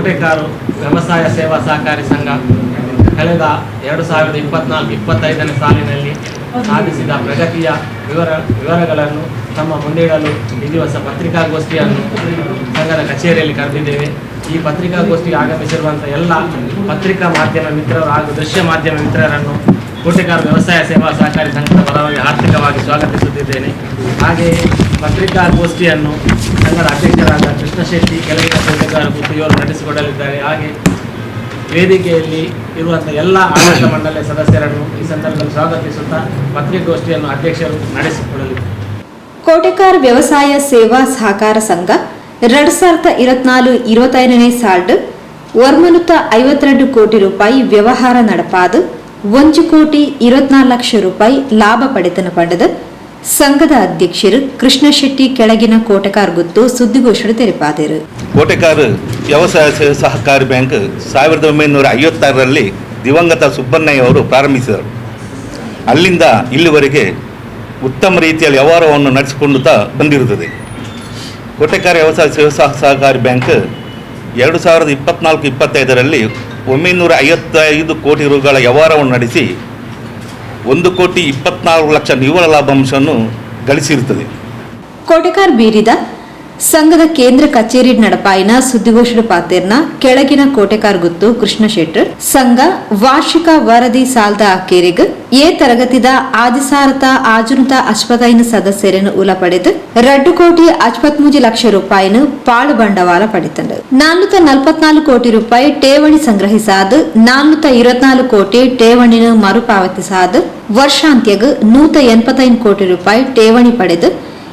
ಕೋಟೆಕಾರು ವ್ಯವಸಾಯ ಸೇವಾ ಸಹಕಾರಿ ಸಂಘ ಕಳೆದ ಎರಡು ಸಾವಿರದ ಇಪ್ಪತ್ನಾಲ್ಕು ಇಪ್ಪತ್ತೈದನೇ ಸಾಲಿನಲ್ಲಿ ಸಾಧಿಸಿದ ಪ್ರಗತಿಯ ವಿವರ, ವಿವರಗಳನ್ನು ತಮ್ಮ ಮುಂದಿಡಲು ಈ ದಿವಸ ಪತ್ರಿಕಾಗೋಷ್ಠಿಯನ್ನು ಸಂಘದ ಕಚೇರಿಯಲ್ಲಿ ಕರೆದಿದ್ದೇವೆ. ಈ ಪತ್ರಿಕಾಗೋಷ್ಠಿಗೆ ಆಗಮಿಸಿರುವಂಥ ಎಲ್ಲ ಪತ್ರಿಕಾ ಮಾಧ್ಯಮ ಮಿತ್ರರು ಹಾಗೂ ದೃಶ್ಯ ಮಾಧ್ಯಮ ಮಿತ್ರರನ್ನು ಕೋಟೆಕಾರ ವ್ಯವಸಾಯ ಸೇವಾ ಸಹಕಾರಿ ಸಂಘದ ಪರವಾಗಿ ಆರ್ಥಿಕವಾಗಿ ಸ್ವಾಗತಿಸುತ್ತಿದ್ದೇನೆ. ಹಾಗೆಯೇ ಪತ್ರಿಕಾಗೋಷ್ಠಿಯನ್ನು ಸಂಘದ ಅಧ್ಯಕ್ಷರಾದ ಕೃಷ್ಣಶೆಟ್ಟಿ ಕೆಳಗಿನ ಪತ್ರಿಕಾರ ಇವರು ನಡೆಸಿಕೊಡಲಿದ್ದಾರೆ. ಹಾಗೆ ವೇದಿಕೆಯಲ್ಲಿ ಇರುವಂಥ ಎಲ್ಲ ಆಡಳಿತ ಮಂಡಳಿಯ ಸದಸ್ಯರನ್ನು ಈ ಸಂದರ್ಭದಲ್ಲಿ ಸ್ವಾಗತಿಸುತ್ತಾ ಪತ್ರಿಕಾಗೋಷ್ಠಿಯನ್ನು ಅಧ್ಯಕ್ಷರು ನಡೆಸಿಕೊಡಲಿದ್ದಾರೆ ಕೋಟೆಕಾರ್ ವ್ಯವಸಾಯ ಸೇವಾ ಸಹಕಾರ ಸಂಘ, ಎರಡ್ ಸಾವಿರದ ಇರತ್ನಾಲು ಇರುವತ್ತೈದನೇ ಸಾಲ್ಡ್ ಒರ್ಮನುತ ಐವತ್ತೆರಡು ಕೋಟಿ ರೂಪಾಯಿ ವ್ಯವಹಾರ ನಡಪಾದು, ಒಂದು ಕೋಟಿ ಇರುವತ್ನಾಲ್ಕು ಲಕ್ಷ ರೂಪಾಯಿ ಲಾಭ ಪಡೆತನ ಪಡೆದು ಸಂಘದ ಅಧ್ಯಕ್ಷರು ಕೃಷ್ಣ ಶೆಟ್ಟಿ ಕೆಳಗಿನ ಕೋಟೆಕಾರ್ ಗುತ್ತು ಸುದ್ದಿಗೋಷ್ಠಿ ತೆರಪಾದರು ಕೋಟೆಕಾರ್ ವ್ಯವಸಾಯ ಸಹಕಾರಿ ಬ್ಯಾಂಕ್ ಸಾವಿರದ ಒಂಬೈನೂರ ಐವತ್ತಾರರಲ್ಲಿ ದಿವಂಗತ ಸುಬ್ಬಣ್ಣಯ್ಯ ಅವರು ಪ್ರಾರಂಭಿಸಿದರು. ಅಲ್ಲಿಂದ ಇಲ್ಲಿವರೆಗೆ ಉತ್ತಮ ರೀತಿಯಲ್ಲಿ ವ್ಯವಹಾರವನ್ನು ನಡೆಸಿಕೊಂಡು ಬಂದಿರುತ್ತದೆ. ಕೋಟೆಕಾರ ವ್ಯವಸಾಯ ಸಹಕಾರಿ ಬ್ಯಾಂಕ್ ಎರಡು ಸಾವಿರದ ಇಪ್ಪತ್ನಾಲ್ಕು ಇಪ್ಪತ್ತೈದರಲ್ಲಿ ಒಂಬೈನೂರ ಐವತ್ತೈದು ಕೋಟಿ ರುಗಳ ವ್ಯವಹಾರವನ್ನು ನಡೆಸಿ ಒಂದು ಕೋಟಿ ಇಪ್ಪತ್ನಾಲ್ಕು ಲಕ್ಷ ನಿವ್ವಳ ಲಾಭಾಂಶವನ್ನು ಗಳಿಸಿರುತ್ತದೆ. ಕೊಡಕಾರ್ ಬೀರಿದ ಸಂಘದ ಕೇಂದ್ರ ಕಚೇರಿ ನಡಪಾಯಿನ ಸುದ್ದಿಗೋಷ್ಠಿ ಪಾತೇರ್ನ ಕೆಳಗಿನ ಕೋಟೆಕಾರ್ ಗುತ್ತು ಕೃಷ್ಣ ಶೆಟ್ಟರ್ ಸಂಘ ವಾರ್ಷಿಕ ವರದಿ ಸಾಲದ ಅಕ್ಕೇರಿಗ್ ಎ ತರಗತಿದ ಆದಿಸಾರತ ಆಜುನತ ಅಶ್ವತೈನ ಸದಸ್ಯರನ್ನು ಉಲ ಪಡೆದು ರಡ್ಡು ಕೋಟಿ ಅಚ್ಪತ್ಮೂಜಿ ಲಕ್ಷ ರೂಪಾಯಿನ ಪಾಳು ಬಂಡವಾಳ ಪಡೆತಂಡ ನಾನ್ನೂತ ನಲ್ಪತ್ನಾಲ್ಕು ಕೋಟಿ ರೂಪಾಯಿ ಠೇವಣಿ ಸಂಗ್ರಹಿಸಾದ ನಾನ್ನೂತ ಇರುವತ್ನಾಲ್ಕು ಕೋಟಿ ಠೇವಣಿನ ಮರುಪಾವತಿಸಾದ, ವರ್ಷಾಂತ್ಯಗ ನೂತ ಎಂಬತ್ತೈದು ಕೋಟಿ ರೂಪಾಯಿ ಠೇವಣಿ ಪಡೆದು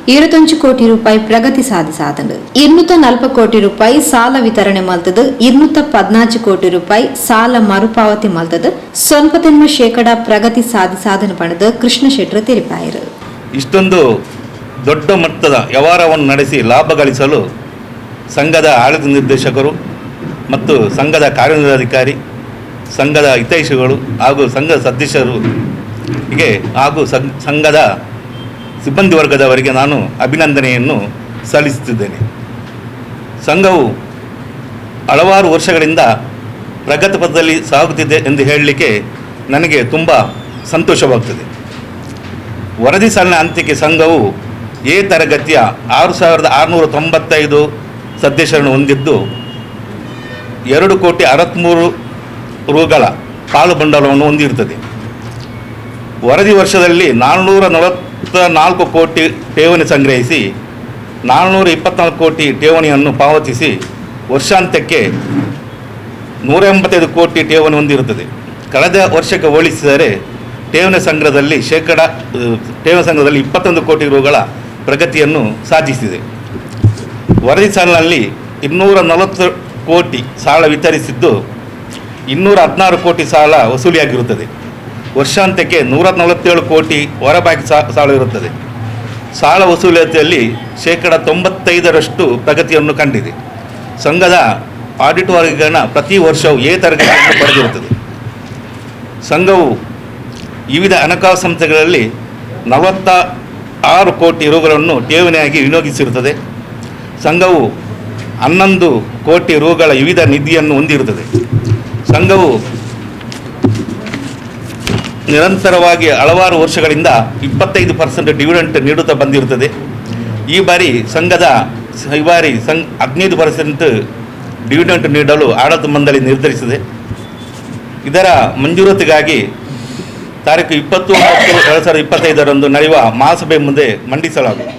ഇരുപത്തഞ്ച് ಕೋಟಿ ರೂಪಾಯಿ ಪ್ರಗತಿ ಸಾಧಿಸಾತಂಡ್ ಇನ್ನೂತ ನಲ್ಪ ಕೋಟಿ ರೂಪಾಯಿ ಸಾಲ ವಿತರಣೆ ಮಲ್ತದ ಇನ್ನೂತ ಪದ್ನಾಲ್ಕು ಕೋಟಿ ರೂಪಾಯಿ ಸಾಲ ಮರುಪಾವತಿ ಮಲ್ತದ ಸೊಲ್ಪತೆನ್ಮ ಶೇಕಡ ಪ್ರಗತಿ ಸಾಧಿಸಾದನ ಪಡೆದ ಕೃಷ್ಣ ಶೆಟ್ಟರು ತಿಳಿಪಾಯರು ಇಷ್ಟೊಂದು ದೊಡ್ಡ ಮಟ್ಟದ ವ್ಯವಹಾರವನ್ನು ನಡೆಸಿ ಲಾಭ ಗಳಿಸಲು ಸಂಘದ ಆಡಳಿತ ನಿರ್ದೇಶಕರು ಮತ್ತು ಸಂಘದ ಕಾರ್ಯನಿರ್ವಹಣಾಧಿಕಾರಿ ಸಂಘದ ಹಿತೈಷಿಗಳು ಹಾಗೂ ಸಂಘದ ಸದಸ್ಯರು ಹೀಗೆ ಹಾಗೂ ಸಂಘದ ಸಿಬ್ಬಂದಿ ವರ್ಗದವರಿಗೆ ನಾನು ಅಭಿನಂದನೆಯನ್ನು ಸಲ್ಲಿಸುತ್ತಿದ್ದೇನೆ. ಸಂಘವು ಹಲವಾರು ವರ್ಷಗಳಿಂದ ಪ್ರಗತಿ ಪಥದಲ್ಲಿ ಸಾಗುತ್ತಿದೆ ಎಂದು ಹೇಳಲಿಕ್ಕೆ ನನಗೆ ತುಂಬ ಸಂತೋಷವಾಗ್ತದೆ. ವರದಿ ಸಾಲಿನ ಅಂತ್ಯಕ್ಕೆ ಸಂಘವು ಎ ತರಗತಿಯ ಆರು ಸಾವಿರದ ಆರುನೂರ ತೊಂಬತ್ತೈದು ಸದಸ್ಯರನ್ನು ಹೊಂದಿದ್ದು, ಎರಡು ಕೋಟಿ ಅರವತ್ತ್ಮೂರು ರುಗಳ ಪಾಲು ಬಂಡವಾಳವನ್ನು ಹೊಂದಿರುತ್ತದೆ. ವರದಿ ವರ್ಷದಲ್ಲಿ ನಾನ್ನೂರ ನಲವತ್ತ ನಾಲ್ಕು ಕೋಟಿ ಠೇವಣಿ ಸಂಗ್ರಹಿಸಿ ನಾನ್ನೂರ ಇಪ್ಪತ್ನಾಲ್ಕು ಕೋಟಿ ಠೇವಣಿಯನ್ನು ಪಾವತಿಸಿ, ವರ್ಷಾಂತ್ಯಕ್ಕೆ ನೂರ ಎಂಬತ್ತೈದು ಕೋಟಿ ಠೇವಣಿ ಹೊಂದಿರುತ್ತದೆ. ಕಳೆದ ವರ್ಷಕ್ಕೆ ಹೋಲಿಸಿದರೆ, ಠೇವಣಿ ಸಂಗ್ರಹದಲ್ಲಿ ಶೇಕಡ ಠೇವಣಿ ಸಂಗ್ರಹದಲ್ಲಿ ಇಪ್ಪತ್ತೊಂದು ಕೋಟಿ ರುಗಳ ಪ್ರಗತಿಯನ್ನು ಸಾಧಿಸಿದೆ. ವರದಿ ಸಾಲಿನಲ್ಲಿ ಇನ್ನೂರ ನಲವತ್ತು ಕೋಟಿ ಸಾಲ ವಿತರಿಸಿದ್ದು, ಇನ್ನೂರ ಹದಿನಾರು ಕೋಟಿ ಸಾಲ ವಸೂಲಿಯಾಗಿರುತ್ತದೆ. ವರ್ಷಾಂತ್ಯಕ್ಕೆ ನೂರ ನಲವತ್ತೇಳು ಕೋಟಿ ಹೊರಬಾಕಿ ಸಾಲ ಇರುತ್ತದೆ. ಸಾಲ ವಸೂಲಾತಿಯಲ್ಲಿ ಶೇಕಡ ತೊಂಬತ್ತೈದರಷ್ಟು ಪ್ರಗತಿಯನ್ನು ಕಂಡಿದೆ. ಸಂಘದ ಆಡಿಟ್ ವರ್ಗೀಕರಣ ಪ್ರತಿ ವರ್ಷವೂ ಎ ತರಗತಿಯನ್ನು ಪಡೆದಿರುತ್ತದೆ. ಸಂಘವು ವಿವಿಧ ಹಣಕಾಸು ಸಂಸ್ಥೆಗಳಲ್ಲಿ ನಲವತ್ತ ಆರು ಕೋಟಿ ರೂಗಳನ್ನು ಠೇವಣಿಯಾಗಿ ವಿನಿಯೋಗಿಸಿರುತ್ತದೆ. ಸಂಘವು ಹನ್ನೊಂದು ಕೋಟಿ ರೂಗಳ ವಿವಿಧ ನಿಧಿಯನ್ನು ಹೊಂದಿರುತ್ತದೆ. ಸಂಘವು ನಿರಂತರವಾಗಿ ಹಲವಾರು ವರ್ಷಗಳಿಂದ ಇಪ್ಪತ್ತೈದು ಪರ್ಸೆಂಟ್ ಡಿವಿಡೆಂಟ್ ನೀಡುತ್ತಾ ಬಂದಿರುತ್ತದೆ. ಈ ಬಾರಿ ಸಂಘದ ಈ ಬಾರಿ ಸಂ ಹದಿನೈದು ಪರ್ಸೆಂಟ್ ಡಿವಿಡೆಂಟ್ ನೀಡಲು ಆಡಳಿತ ಮಂಡಳಿ ನಿರ್ಧರಿಸಿದೆ. ಇದರ ಮಂಜೂರಾತಿಗಾಗಿ ತಾರೀಕು ಇಪ್ಪತ್ತು ಒಂಬತ್ತು ಎರಡು ಸಾವಿರದ ಇಪ್ಪತ್ತೈದರಂದು ನಡೆಯುವ ಮಹಾಸಭೆ ಮುಂದೆ ಮಂಡಿಸಲಾಗುವುದು.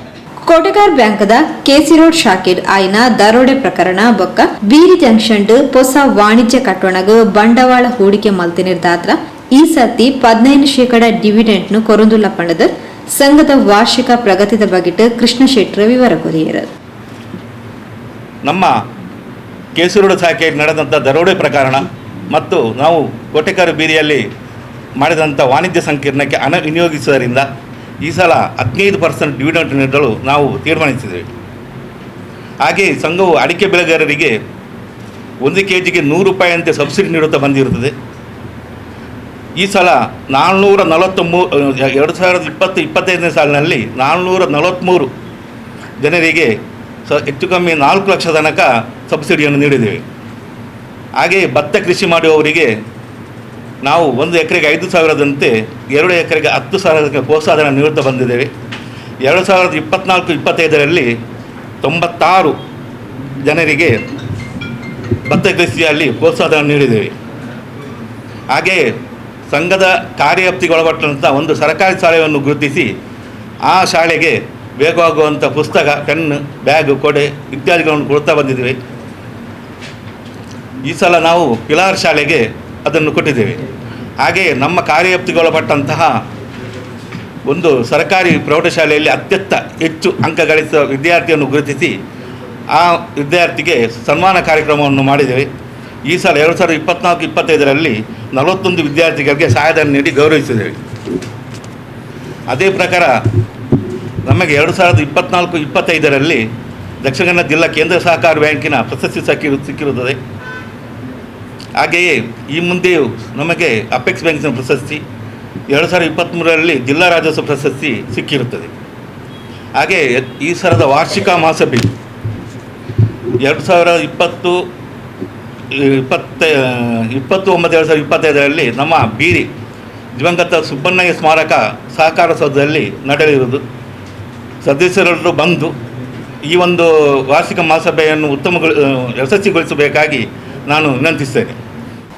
ಕೋಟಗಾರ್ ಬ್ಯಾಂಕ್ದ ಕೆಸಿ ರೋಡ್ ಶಾಕಿರ್ ಆಯ್ನ ದರೋಡೆ ಪ್ರಕರಣ ಬೊಕ್ಕ ಬೀರಿ ಜಂಕ್ಷನ್ ಹೊಸ ವಾಣಿಜ್ಯ ಕಟ್ಟಣಗ ಬಂಡವಾಳ ಹೂಡಿಕೆ ಮಲ್ತಿನಿರ್ದಾತ್ರ ಈ ಸತಿ ಪದಿನೈದು ಶೇಕಡ ಡಿವಿಡೆಂಟ್ ಕೊರಂದುಲ್ಲ ಪಂಡದ ಸಂಘದ ವಾರ್ಷಿಕ ಪ್ರಗತಿದ ಬಗೆಟ್ ಕೃಷ್ಣ ಶೆಟ್ಟರ ವಿವರ ಕೊರಿಯರು. ನಮ್ಮ ಕೇಸೂರು ಶಾಖೆಯಲ್ಲಿ ನಡೆದಂಥ ದರೋಡೆ ಪ್ರಕರಣ ಮತ್ತು ನಾವು ಕೋಟೆಕಾರು ಬೀದಿಯಲ್ಲಿ ಮಾಡಿದಂಥ ವಾಣಿಜ್ಯ ಸಂಕೀರ್ಣಕ್ಕೆ ಹಣ ವಿನಿಯೋಗಿಸುವುದರಿಂದ ಈ ಸಲ ಹದಿನೈದು ಪರ್ಸೆಂಟ್ ಡಿವಿಡೆಂಟ್ ನೀಡಲು ನಾವು ತೀರ್ಮಾನಿಸಿದ್ದೇವೆ. ಹಾಗೆ ಸಂಘವು ಅಡಿಕೆ ಬೆಳೆಗಾರರಿಗೆ ಒಂದು ಕೆ ಜಿಗೆ ನೂರು ರೂಪಾಯಿಯಂತೆ ಸಬ್ಸಿಡಿ ನೀಡುತ್ತಾ ಬಂದಿರುತ್ತದೆ. ಈ ಸಲ ನಾಲ್ನೂರ ನಲವತ್ತ ಮೂ ಎರಡು ಸಾವಿರದ ಇಪ್ಪತ್ತು ಇಪ್ಪತ್ತೈದನೇ ಸಾಲಿನಲ್ಲಿ ನಾಲ್ನೂರ ನಲವತ್ತ್ಮೂರು ಜನರಿಗೆ ಸ ಹೆಚ್ಚು ಕಮ್ಮಿ ನಾಲ್ಕು ಲಕ್ಷ ತನಕ ಸಬ್ಸಿಡಿಯನ್ನು ನೀಡಿದ್ದೇವೆ. ಹಾಗೆಯೇ ಭತ್ತ ಕೃಷಿ ಮಾಡುವವರಿಗೆ ನಾವು ಒಂದು ಎಕರೆಗೆ ಐದು ಸಾವಿರದಂತೆ ಎರಡು ಎಕರೆಗೆ ಹತ್ತು ಸಾವಿರಕ್ಕೆ ಪ್ರೋತ್ಸಾಹನ ನೀಡುತ್ತಾ ಬಂದಿದ್ದೇವೆ. ಎರಡು ಸಾವಿರದ ಇಪ್ಪತ್ನಾಲ್ಕು ಇಪ್ಪತ್ತೈದರಲ್ಲಿ ತೊಂಬತ್ತಾರು ಜನರಿಗೆ ಭತ್ತ ಕೃಷಿಯಲ್ಲಿ ಪ್ರೋತ್ಸಾಹನ ನೀಡಿದ್ದೇವೆ. ಹಾಗೆಯೇ ಸಂಘದ ಕಾರ್ಯವ್ಯಾಪ್ತಿಗೊಳಪಟ್ಟಂಥ ಒಂದು ಸರ್ಕಾರಿ ಶಾಲೆಯನ್ನು ಗುರುತಿಸಿ ಆ ಶಾಲೆಗೆ ಬೇಕಾಗುವಂಥ ಪುಸ್ತಕ, ಪೆನ್, ಬ್ಯಾಗ್, ಕೊಡೆ ಇತ್ಯಾದಿಗಳನ್ನು ಕೊಡ್ತಾ ಬಂದಿದ್ದೇವೆ. ಈ ಸಲ ನಾವು ಪಿಲಾರ್ ಶಾಲೆಗೆ ಅದನ್ನು ಕೊಟ್ಟಿದ್ದೇವೆ. ಹಾಗೆಯೇ ನಮ್ಮ ಕಾರ್ಯವ್ಯಾಪ್ತಿಗೊಳಪಟ್ಟಂತಹ ಒಂದು ಸರ್ಕಾರಿ ಪ್ರೌಢಶಾಲೆಯಲ್ಲಿ ಅತ್ಯಂತ ಹೆಚ್ಚು ಅಂಕ ಗಳಿಸಿದ ವಿದ್ಯಾರ್ಥಿಯನ್ನು ಗುರುತಿಸಿ ಆ ವಿದ್ಯಾರ್ಥಿಗೆ ಸನ್ಮಾನ ಕಾರ್ಯಕ್ರಮವನ್ನು ಮಾಡಿದ್ದೇವೆ. ಈ ಸಲ ಎರಡು ಸಾವಿರದ ಇಪ್ಪತ್ನಾಲ್ಕು, ಇಪ್ಪತ್ತೈದರಲ್ಲಿ ನಲವತ್ತೊಂದು ವಿದ್ಯಾರ್ಥಿಗಳಿಗೆ ಸಹಾಯಧನ ನೀಡಿ ಗೌರವಿಸಿದ್ದೇವೆ. ಅದೇ ಪ್ರಕಾರ ನಮಗೆ ಎರಡು ಸಾವಿರದ ಇಪ್ಪತ್ನಾಲ್ಕು, ಇಪ್ಪತ್ತೈದರಲ್ಲಿ ದಕ್ಷಿಣ ಕನ್ನಡ ಜಿಲ್ಲಾ ಕೇಂದ್ರ ಸಹಕಾರ ಬ್ಯಾಂಕಿನ ಪ್ರಶಸ್ತಿ ಸಿಕ್ಕಿರು ಸಿಕ್ಕಿರುತ್ತದೆ. ಹಾಗೆಯೇ ಈ ಮುಂದೆಯೂ ನಮಗೆ ಅಪೆಕ್ಸ್ ಬ್ಯಾಂಕಿನ ಪ್ರಶಸ್ತಿ, ಎರಡು ಸಾವಿರದ ಇಪ್ಪತ್ತ್ಮೂರರಲ್ಲಿ ಜಿಲ್ಲಾ ರಾಜಸ್ವ ಪ್ರಶಸ್ತಿ ಸಿಕ್ಕಿರುತ್ತದೆ. ಹಾಗೆ ಈ ಸಲದ ವಾರ್ಷಿಕ ಮಹಾಸಭೆ ಎರಡು ಸಾವಿರದ ಇಪ್ಪತ್ತು ಇಪ್ಪತ್ತ ಇಪ್ಪತ್ತು ಒಂಬತ್ತು ಎರಡು ಸಾವಿರದ ಇಪ್ಪತ್ತೈದರಲ್ಲಿ ನಮ್ಮ ಬೀರಿ ದಿವಂಗತ ಸುಬ್ಬಣ್ಣಯ್ಯ ಸ್ಮಾರಕ ಸಹಕಾರ ಸೌಧದಲ್ಲಿ ನಡೆಯಲಿರುವುದು. ಸದಸ್ಯರೆಲ್ಲರೂ ಬಂದು ಈ ಒಂದು ವಾರ್ಷಿಕ ಮಹಾಸಭೆಯನ್ನು ಉತ್ತಮಗೊಳ ಯಶಸ್ವಿಗೊಳಿಸಬೇಕಾಗಿ ನಾನು ವಿನಂತಿಸ್ತೇನೆ.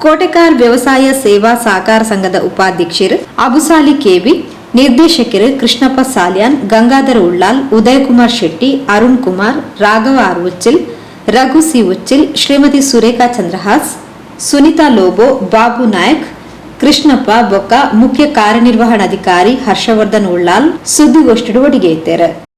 ಕೋಟೆಕಾರ್ ವ್ಯವಸಾಯ ಸೇವಾ ಸಹಕಾರ ಸಂಘದ ಉಪಾಧ್ಯಕ್ಷರು ಅಬುಸಾಲಿ ಕೆಬಿ ನಿರ್ದೇಶಕರು ಕೃಷ್ಣಪ್ಪ ಸಾಲ್ಯಾನ್, ಗಂಗಾಧರ ಉಳ್ಳಾಲ್, ಉದಯಕುಮಾರ್ ಶೆಟ್ಟಿ, ಅರುಣ್ ಕುಮಾರ್, ರಾಘವ ಆರ್ ಉಚ್ಚಿಲ್ ರಘು ಸಿ ಉಚ್ಚಿಲ್, ಶ್ರೀಮತಿ ಸುರೇಖಾ ಚಂದ್ರಹಾಸ್, ಸುನಿತಾ ಲೋಬೋ, ಬಾಬು ನಾಯಕ್, ಕೃಷ್ಣಪ್ಪ ಬೊಕ್ಕ ಮುಖ್ಯ ಕಾರ್ಯನಿರ್ವಹಣಾಧಿಕಾರಿ ಹರ್ಷವರ್ಧನ್ ಉಳ್ಳಾಲ್ ಸುದ್ದಿಗೋಷ್ಠಿ ಒಡಿಗೆ ಇದ್ದಾರೆ